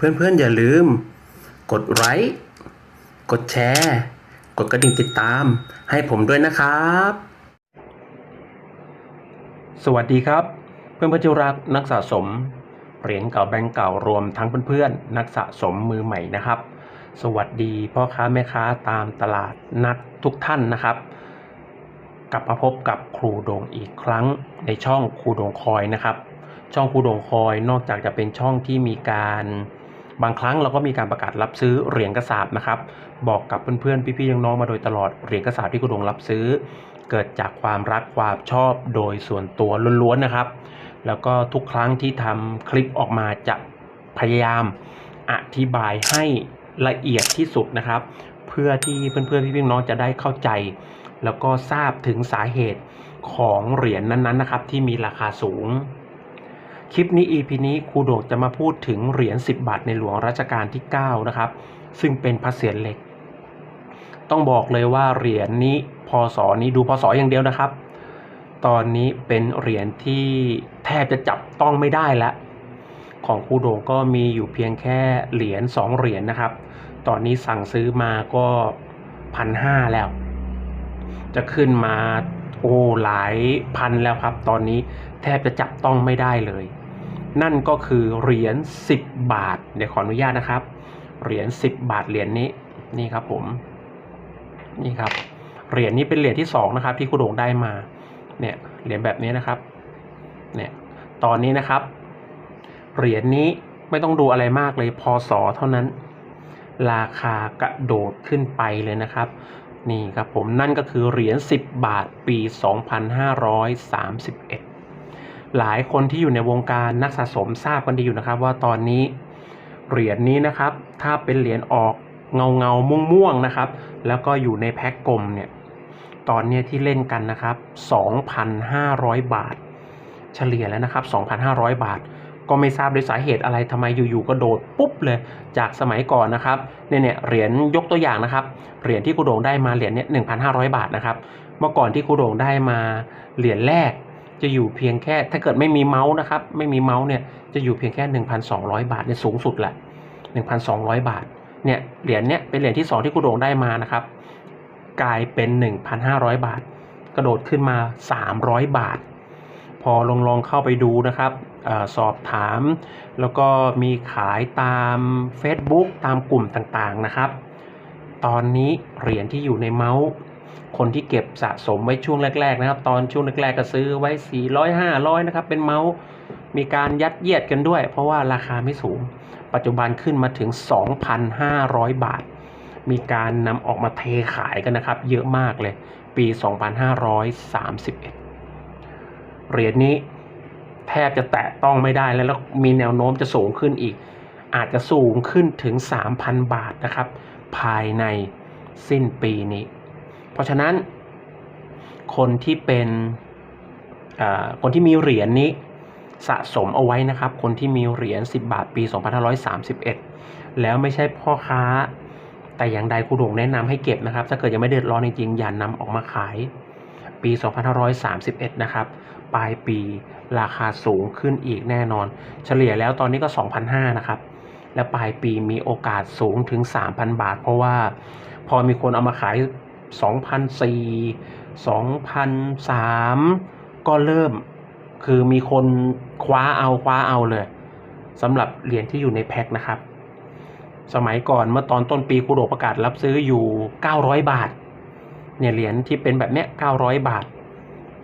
เพื่อนๆ อย่าลืม กดไลค์กดแชร์ กดกระดิ่งติดตาม ให้ผมด้วยนะครับ สวัสดีครับ เพื่อนเพื่อนที่รักนักสะสมเหรียญเก่าแบงก์เก่ารวมทั้งเพื่อนๆนักสะสมมือใหม่นะครับ สวัสดีพ่อค้าแม่ค้าตามตลาดนัดทุกท่านนะครับ กลับมาพบกับครูโดงอีกครั้งในช่องครูโดงคอยนะครับ ช่องครูโดงคอยนอกจากจะเป็นช่องที่มีการ บางครั้งเราก็มีการประกาศรับซื้อเหรียญกระสาบนะครับ บอกกับเพื่อนๆ พี่ๆน้องๆมาโดยตลอดเหรียญกระสาบที่ครูโดงรับซื้อ เกิดจากความรักความชอบโดยส่วนตัวล้วนๆนะครับ แล้วก็ทุกครั้งที่ทำคลิปออกมาจะพยายามอธิบายให้ละเอียดที่สุดนะครับ เพื่อที่เพื่อนๆพี่ๆน้องจะได้เข้าใจ แล้วก็ทราบถึงสาเหตุของเหรียญนั้นๆนะครับ ที่มีราคาสูง คลิปนี้ EP นี้ครูโดกจะมาพูดถึงเหรียญ 10 บาทในหลวงรัชกาลที่ 9 นะครับ ซึ่งเป็นพระเศียรเหล็ก ต้องบอกเลยว่าเหรียญนี้พศนี้ดูพศอย่างเดียวนะครับ ตอนนี้เป็นเหรียญที่แทบจะจับต้องไม่ได้แล้วของครูโดงก็มีอยู่เพียงแค่เหรียญ2เหรียญนะครับ ตอนนี้สั่งซื้อมาก็พันห้าแล้ว จะขึ้นมาโอ้หลายพันแล้วครับ ตอนนี้แทบจะจับต้องไม่ได้เลย นั่นก็คือเหรียญ10 บาท เดี๋ยวขออนุญาตนะครับ เหรียญ10 บาทเหรียญนี้นี่ครับผม นี่ครับ เหรียญนี้เป็นเหรียญที่สองนะครับ ที่คุณโด่งได้มา เนี่ยเหรียญแบบนี้นะครับ เนี่ยตอนนี้นะครับ เหรียญนี้ไม่ต้องดูอะไรมากเลยพศเท่านั้น ราคากระโดดขึ้นไปเลยนะครับนี่ครับผมนั่นก็คือเหรียญ10 บาทปี 2531 หลายคนที่อยู่ในวงการนักสะสมทราบกันดีอยู่นะครับ ว่าตอนนี้เหรียญนี้นะครับ ถ้าเป็นเหรียญออกเงาเงาม่วงม่วงนะครับ แล้วก็อยู่ในแพ็คกลมเนี่ยตอนนี้ที่เล่นกันนะครับ 2,500 บาท เฉลี่ยแล้วนะครับ 2,500 บาท ก็ไม่ทราบด้วยสาเหตุอะไรทำไมอยู่ๆก็โดดปุ๊บเลยจากสมัยก่อนนะครับเนี่ยเนี่ยเหรียญยกตัวอย่างนะครับเหรียญที่ครูโด่งได้มาเหรียญเนี่ย1,500 บาทนะครับเมื่อก่อนที่ครูโด่งได้มาเหรียญแรก จะอยู่เพียงแค่ถ้าเกิดไม่มีเมาส์นะครับ ไม่มีเมาส์เนี่ยจะอยู่เพียงแค่ 1,200 บาทเนี่ยสูงสุดแหละ1,200 บาทเนี่ยเหรียญเนี่ยเป็นเหรียญที่ 2 ที่ครูโด่งได้มานะครับ กลายเป็น 1,500 บาท กระโดดขึ้นมา 300 บาท พอลองลองเข้าไปดูนะครับอสอบถาม แล้วก็มีขายตาม Facebook ตามกลุ่มต่างๆนะครับ ตอนนี้เหรียญที่อยู่ในเมาส์ คนที่เก็บสะสมไว้ช่วงแรก ๆ นะครับ ตอนช่วงแรกๆก็ซื้อไว้ 400 500 นะครับ เป็นเมาส์มีการยัดเยียดกันด้วย เพราะว่าราคาไม่สูง ปัจจุบันขึ้นมาถึง 2,500 บาท มีการนำออกมาเทขายกันนะครับ เยอะมากเลย ปี 2531 เหรียญนี้แทบจะแตะต้องไม่ได้แล้วแล้วมีแนวโน้มจะสูงขึ้นอีก อาจจะสูงขึ้นถึง 3,000 บาทนะครับ ภายในสิ้นปีนี้ เพราะฉะนั้น คนที่เป็นคนที่มีเหรียญนี้สะสมเอาไว้นะครับ คนที่มีเหรียญ 10 บาทปี 2531 แล้วไม่ใช่พ่อค้า แต่อย่างใดครูโด่งแนะนำให้เก็บนะครับ ถ้าเกิดยังไม่เดือดร้อนจริงๆอย่านำออกมาขาย ปี 2531 นะครับ ปลายปีราคาสูงขึ้นอีกแน่นอน เฉลี่ยแล้วตอนนี้ก็ 2,500 นะครับ และปลายปีมีโอกาสสูงถึง 3,000 บาท เพราะว่าพอมีคนเอามาขาย 2,400 2,003 ก็เริ่มคือมีคนคว้าเอาคว้าเอาเลยสำหรับเหรียญที่อยู่ในแพ็คนะครับ สมัยก่อนเมื่อตอนต้นปีคูโดประกาศรับซื้ออยู่ 900 บาท เนี่ยเหรียญที่เป็นแบบเนี้ย 900 บาท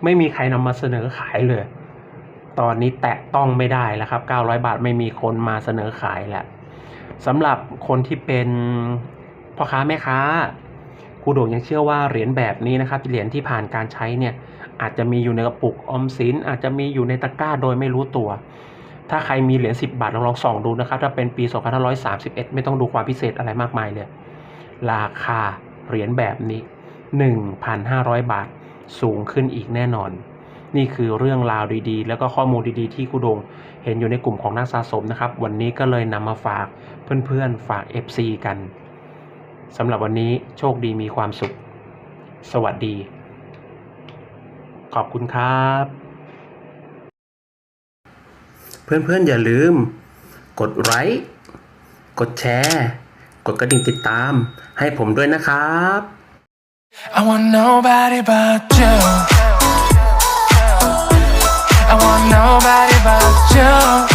ไม่มีใครนำมาเสนอขายเลย ตอนนี้แตะต้องไม่ได้แล้วครับ 900 บาทไม่มีคนมาเสนอขายแล้วสำหรับคนที่เป็นพ่อค้าแม่ค้า ครูโด่งยังเชื่อว่าเหรียญแบบนี้นะครับเหรียญที่ผ่านการใช้เนี่ยอาจจะมีอยู่ในกระปุกออมสินอาจจะมีอยู่ในตะกร้าโดยไม่รู้ตัว ถ้าใครมีเหรียญ10 บาทลองลองส่องดูนะครับถ้าเป็นปี 2531 ไม่ต้องดูความพิเศษอะไรมากมายเลย ราคาเหรียญแบบนี้ 1,500 บาทสูงขึ้นอีกแน่นอน นี่คือเรื่องราวดีๆ แล้วก็ข้อมูลดีๆ ที่ครูดงเห็นอยู่ในกลุ่มของนักสะสมนะครับ วันนี้ก็เลยนำมาฝากเพื่อนๆ ฝาก FC กัน สำหรับวันนี้โชคดีมีความสุข สวัสดี ขอบคุณครับ เพื่อนๆอย่าลืม กดไลค์กดแชร์ กดกระดิ่งติดตาม ให้ผมด้วยนะครับ I want nobody but you I want nobody but you